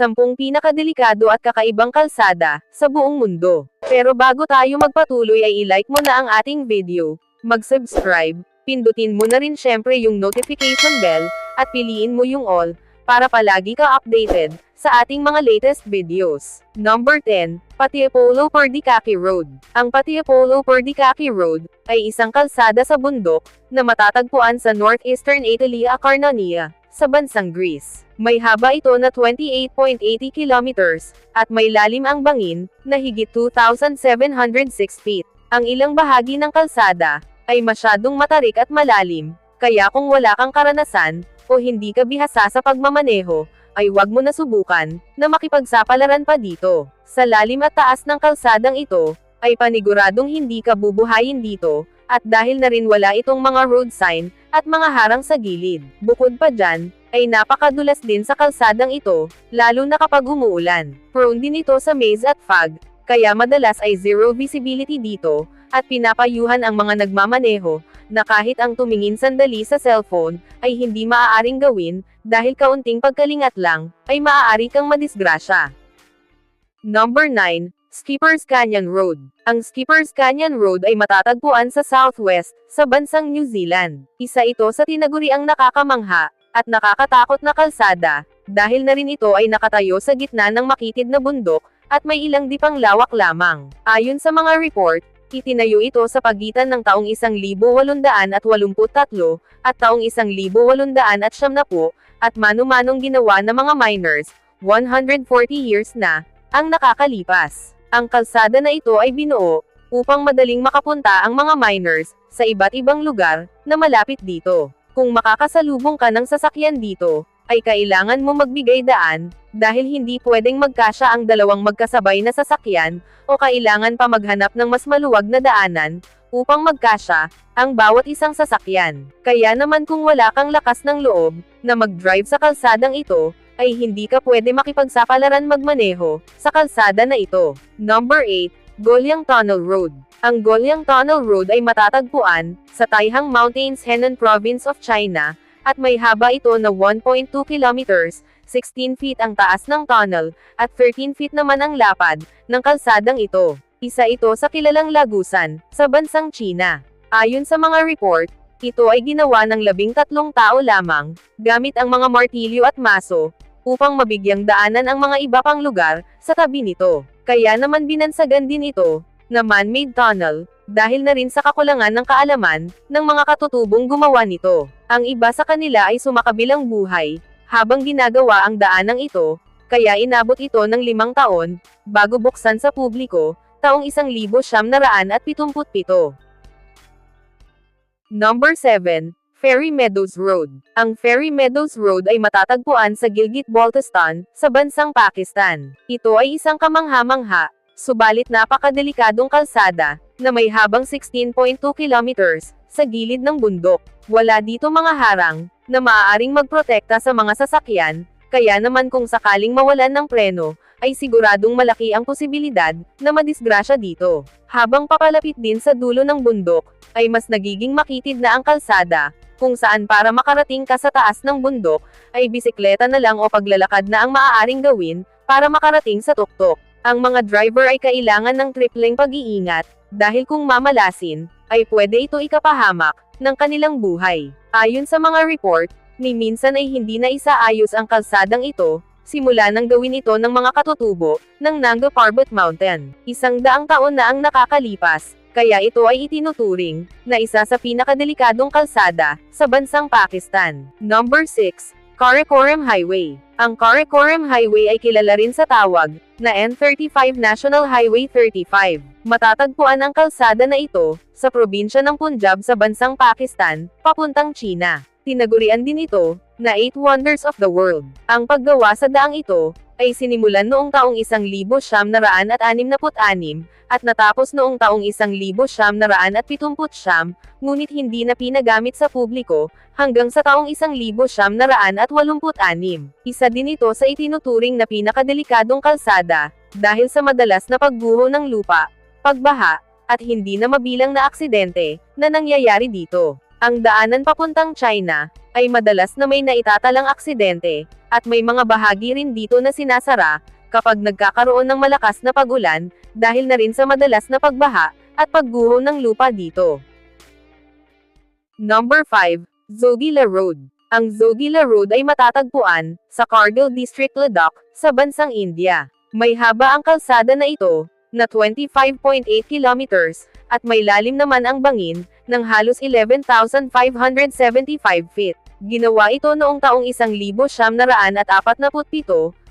Sampung pinakadelikado at kakaibang kalsada, sa buong mundo. Pero bago tayo magpatuloy ay i-like mo na ang ating video, mag-subscribe, pindutin mo na rin syempre yung notification bell, at piliin mo yung all, para palagi ka updated, sa ating mga latest videos. Number 10, Patiapolo Perdicaki Road. Ang Patiapolo Perdicaki Road, ay isang kalsada sa bundok, na matatagpuan sa northeastern Italy Acarnania, sa bansang Greece. May haba ito na 28.80 kilometers, at may lalim ang bangin, na higit 2,706 feet. Ang ilang bahagi ng kalsada, ay masyadong matarik at malalim, kaya kung wala kang karanasan, o hindi ka bihasa sa pagmamaneho, ay wag mo na subukan, na makipagsapalaran pa dito. Sa lalim at taas ng kalsadang ito, ay paniguradong hindi ka bubuhayin dito, at dahil na rin wala itong mga road sign, at mga harang sa gilid. Bukod pa dyan, ay napakadulas din sa kalsadang ito, lalo na kapag umuulan. Prone din ito sa maze at fog, kaya madalas ay zero visibility dito, at pinapayuhan ang mga nagmamaneho, na kahit ang tumingin sandali sa cellphone, ay hindi maaaring gawin, dahil kaunting pagkalingat lang, ay maaari kang madisgrasya. Number 9, Skipper's Canyon Road. Ang Skipper's Canyon Road ay matatagpuan sa southwest, sa bansang New Zealand. Isa ito sa tinaguriang nakakamangha, at nakakatakot na kalsada, dahil na rin ito ay nakatayo sa gitna ng makitid na bundok, at may ilang dipang lawak lamang. Ayon sa mga report, itinayo ito sa pagitan ng taong 1883 at taong 1870 at manu-manong ginawa ng mga miners, 140 years na, ang nakakalipas. Ang kalsada na ito ay binuo, upang madaling makapunta ang mga miners, sa iba't ibang lugar, na malapit dito. Kung makakasalubong ka ng sasakyan dito, ay kailangan mo magbigay daan, dahil hindi pwedeng magkasya ang dalawang magkasabay na sasakyan, o kailangan pa maghanap ng mas maluwag na daanan, upang magkasya, ang bawat isang sasakyan. Kaya naman kung wala kang lakas ng loob, na mag-drive sa kalsadang ito, ay hindi ka pwede makipagsapalaran magmaneho, sa kalsada na ito. Number 8, Golyang Tunnel Road. Ang Golyang Tunnel Road ay matatagpuan, sa Taihang Mountains Henan Province of China, at may haba ito na 1.2 kilometers, 16 feet ang taas ng tunnel, at 13 feet naman ang lapad, ng kalsadang ito. Isa ito sa kilalang lagusan, sa bansang China. Ayon sa mga report, ito ay ginawa ng labing tatlong tao lamang, gamit ang mga martilyo at maso, upang mabigyang daanan ang mga iba pang lugar, sa tabi nito. Kaya naman binansagan din ito, na man-made tunnel, dahil na rin sa kakulangan ng kaalaman, ng mga katutubong gumawa nito. Ang iba sa kanila ay sumakabilang buhay, habang ginagawa ang daanang ito, kaya inabot ito ng limang taon, bago buksan sa publiko, taong isang libo siyam naraan at pitumput-pito. Number 7, Ferry Meadows Road. Ang Ferry Meadows Road ay matatagpuan sa Gilgit-Baltistan, sa bansang Pakistan. Ito ay isang kamangha-mangha, subalit napakadelikadong kalsada, na may habang 16.2 kilometers, sa gilid ng bundok. Wala dito mga harang, na maaaring magprotekta sa mga sasakyan, kaya naman kung sakaling mawalan ng preno, ay siguradong malaki ang posibilidad, na madisgrasya dito. Habang papalapit din sa dulo ng bundok, ay mas nagiging makitid na ang kalsada, kung saan para makarating ka sa taas ng bundok, ay bisikleta na lang o paglalakad na ang maaaring gawin, para makarating sa tuktok. Ang mga driver ay kailangan ng tripleng pag-iingat, dahil kung mamalasin, ay pwede ito ikapahamak, ng kanilang buhay. Ayon sa mga report, ni minsan ay hindi na isaayos ang kalsadang ito, simula nang gawin ito ng mga katutubo, ng Nanga Parbat Mountain. Isang daang taon na ang nakakalipas, kaya ito ay itinuturing, na isa sa pinakadelikadong kalsada, sa bansang Pakistan. Number 6, Karakoram Highway. Ang Karakoram Highway ay kilala rin sa tawag, na N35 National Highway 35. Matatagpuan ang kalsada na ito, sa probinsya ng Punjab sa bansang Pakistan, papuntang China. Tinagurian din ito, na 8 Wonders of the World. Ang paggawa sa daang ito, ay sinimulan noong taong 1966, at natapos noong taong 1979, ngunit hindi na pinagamit sa publiko, hanggang sa taong 1986. Isa din ito sa itinuturing na pinakadelikadong kalsada, dahil sa madalas na pagguho ng lupa, pagbaha, at hindi na mabilang na aksidente, na nangyayari dito. Ang daanan papuntang China, ay madalas na may naitatalang aksidente, at may mga bahagi rin dito na sinasara, kapag nagkakaroon ng malakas na pagulan, dahil na rin sa madalas na pagbaha, at pagguho ng lupa dito. Number 5, Zogila Road. Ang Zogila Road ay matatagpuan, sa Kargil District Ladakh, sa bansang India. May haba ang kalsada na ito, na 25.8 kilometers, at may lalim naman ang bangin, ng halos 11,575 feet. Ginawa ito noong taong 1947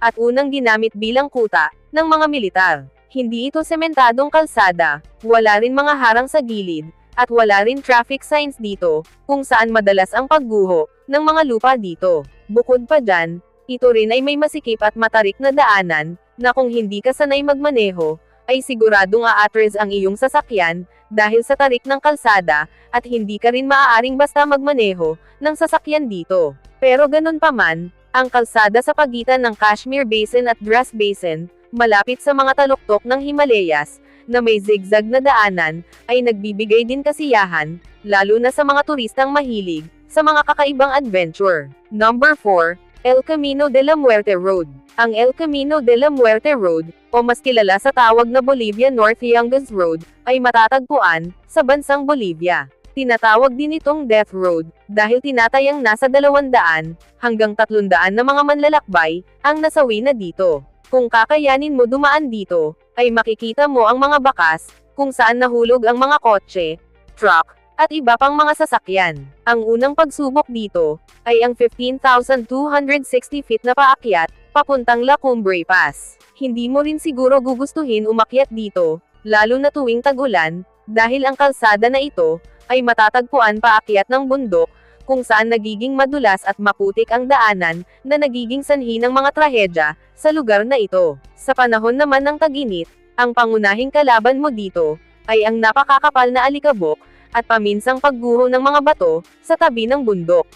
at unang ginamit bilang kuta, ng mga militar. Hindi ito sementadong kalsada, wala rin mga harang sa gilid, at wala rin traffic signs dito, kung saan madalas ang pagguho, ng mga lupa dito. Bukod pa dyan, ito rin ay may masikip at matarik na daanan, na kung hindi ka sanay magmaneho, ay siguradong aatres ang iyong sasakyan, dahil sa tarik ng kalsada, at hindi ka rin maaaring basta magmaneho, ng sasakyan dito. Pero ganun pa man, ang kalsada sa pagitan ng Kashmir Basin at Dras Basin, malapit sa mga taluktok ng Himalayas, na may zigzag na daanan, ay nagbibigay din kasiyahan, lalo na sa mga turistang mahilig, sa mga kakaibang adventure. Number 4, El Camino de la Muerte Road. Ang El Camino de la Muerte Road, o mas kilala sa tawag na Bolivia North Youngest Road, ay matatagpuan, sa bansang Bolivia. Tinatawag din itong Death Road, dahil tinatayang nasa 200, hanggang 300 na mga manlalakbay, ang nasawi na dito. Kung kakayanin mo dumaan dito, ay makikita mo ang mga bakas, kung saan nahulog ang mga kotse, truck, at iba pang mga sasakyan. Ang unang pagsubok dito, ay ang 15,260 feet na paakyat, papuntang La Cumbre Pass. Hindi mo rin siguro gugustuhin umakyat dito, lalo na tuwing tagulan, dahil ang kalsada na ito, ay matatagpuan paakyat ng bundok, kung saan nagiging madulas at maputik ang daanan, na nagiging sanhi ng mga trahedya, sa lugar na ito. Sa panahon naman ng taginit, ang pangunahing kalaban mo dito, ay ang napakakapal na alikabok, at paminsang pagguho ng mga bato, sa tabi ng bundok.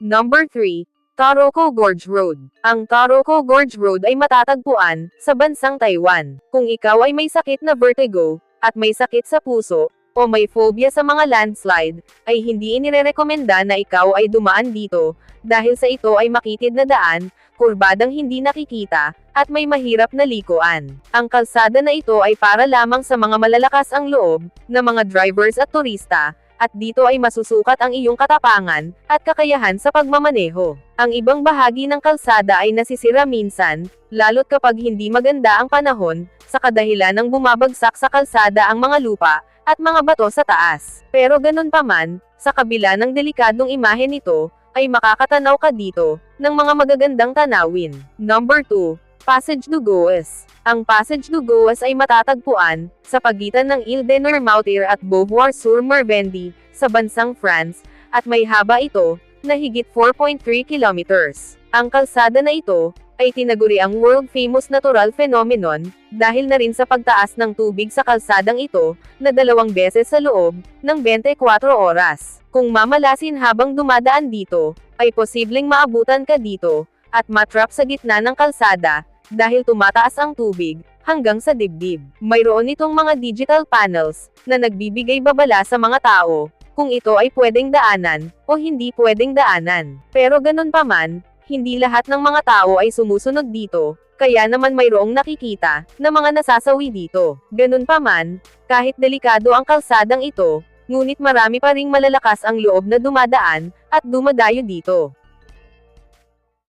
Number 3, Taroko Gorge Road. Ang Taroko Gorge Road ay matatagpuan, sa bansang Taiwan. Kung ikaw ay may sakit na vertigo, at may sakit sa puso, o may phobia sa mga landslide, ay hindi inirerekomenda na ikaw ay dumaan dito, dahil sa ito ay makitid na daan, kurbadang hindi nakikita, at may mahirap na likuan. Ang kalsada na ito ay para lamang sa mga malalakas ang loob, na mga drivers at turista, at dito ay masusukat ang iyong katapangan, at kakayahan sa pagmamaneho. Ang ibang bahagi ng kalsada ay nasisira minsan, lalo't kapag hindi maganda ang panahon, sa kadahilan ng bumabagsak sa kalsada ang mga lupa, at mga bato sa taas. Pero ganun pa man, sa kabila ng delikadong imahe nito, ay makakatanaw ka dito, ng mga magagandang tanawin. Number 2, Passage du Goes. Ang Passage du Goes ay matatagpuan, sa pagitan ng Ile de Noirmoutier at Beauvoir-sur-Morvandy, sa bansang France, at may haba ito, na higit 4.3 kilometers. Ang kalsada na ito, ay tinaguri ang world-famous natural phenomenon, dahil na rin sa pagtaas ng tubig sa kalsadang ito, na dalawang beses sa loob, ng 24 oras. Kung mamalasin habang dumadaan dito, ay posibleng maabutan ka dito, at matrap sa gitna ng kalsada, dahil tumataas ang tubig, hanggang sa dibdib. Mayroon itong mga digital panels, na nagbibigay babala sa mga tao, kung ito ay pwedeng daanan, o hindi pwedeng daanan. Pero ganun pa man, hindi lahat ng mga tao ay sumusunod dito, kaya naman mayroong nakikita, na mga nasasawi dito. Ganun pa man, kahit delikado ang kalsadang ito, ngunit marami pa ring malalakas ang loob na dumadaan, at dumadayo dito.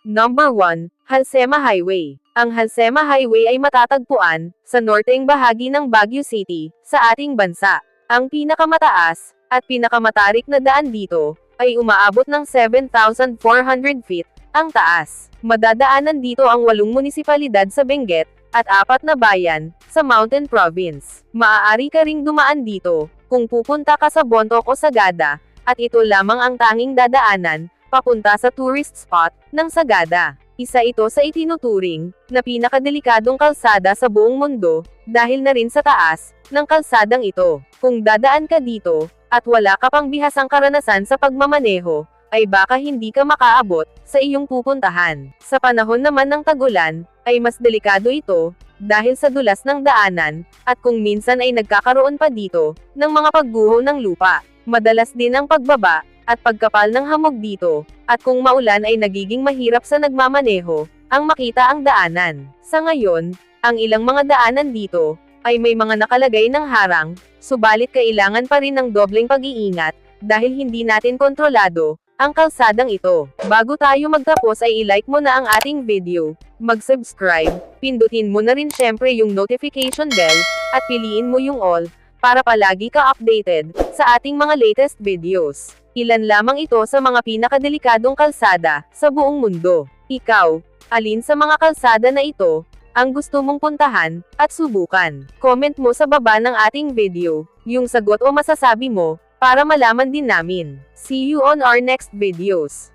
Number 1, Halsema Highway. Ang Halsema Highway ay matatagpuan, sa norteng bahagi ng Baguio City, sa ating bansa. Ang pinakamataas, at pinakamatarik na daan dito, ay umaabot ng 7,400 feet, ang taas. Madadaanan dito ang walong munisipalidad sa Benguet, at apat na bayan, sa Mountain Province. Maaari ka ring dumaan dito, kung pupunta ka sa Bontoc o Sagada, at ito lamang ang tanging dadaanan, papunta sa tourist spot, ng Sagada. Isa ito sa itinuturing, na pinakadelikadong kalsada sa buong mundo, dahil na rin sa taas, ng kalsadang ito. Kung dadaan ka dito, at wala ka pang bihasang karanasan sa pagmamaneho, ay baka hindi ka makaabot sa iyong pupuntahan. Sa panahon naman ng tagulan, ay mas delikado ito, dahil sa dulas ng daanan, at kung minsan ay nagkakaroon pa dito, ng mga pagguho ng lupa. Madalas din ang pagbaba, at pagkapal ng hamog dito, at kung maulan ay nagiging mahirap sa nagmamaneho, ang makita ang daanan. Sa ngayon, ang ilang mga daanan dito, ay may mga nakalagay ng harang, subalit kailangan pa rin ng dobleng pag-iingat, dahil hindi natin kontrolado, ang kalsadang ito. Bago tayo magtapos ay i-like mo na ang ating video, mag-subscribe, pindutin mo na rin syempre yung notification bell, at piliin mo yung all, para palagi ka updated, sa ating mga latest videos. Ilan lamang ito sa mga pinakadelikadong kalsada, sa buong mundo. Ikaw, alin sa mga kalsada na ito, ang gusto mong puntahan, at subukan. Comment mo sa baba ng ating video, yung sagot o masasabi mo, para malaman din namin. See you on our next videos.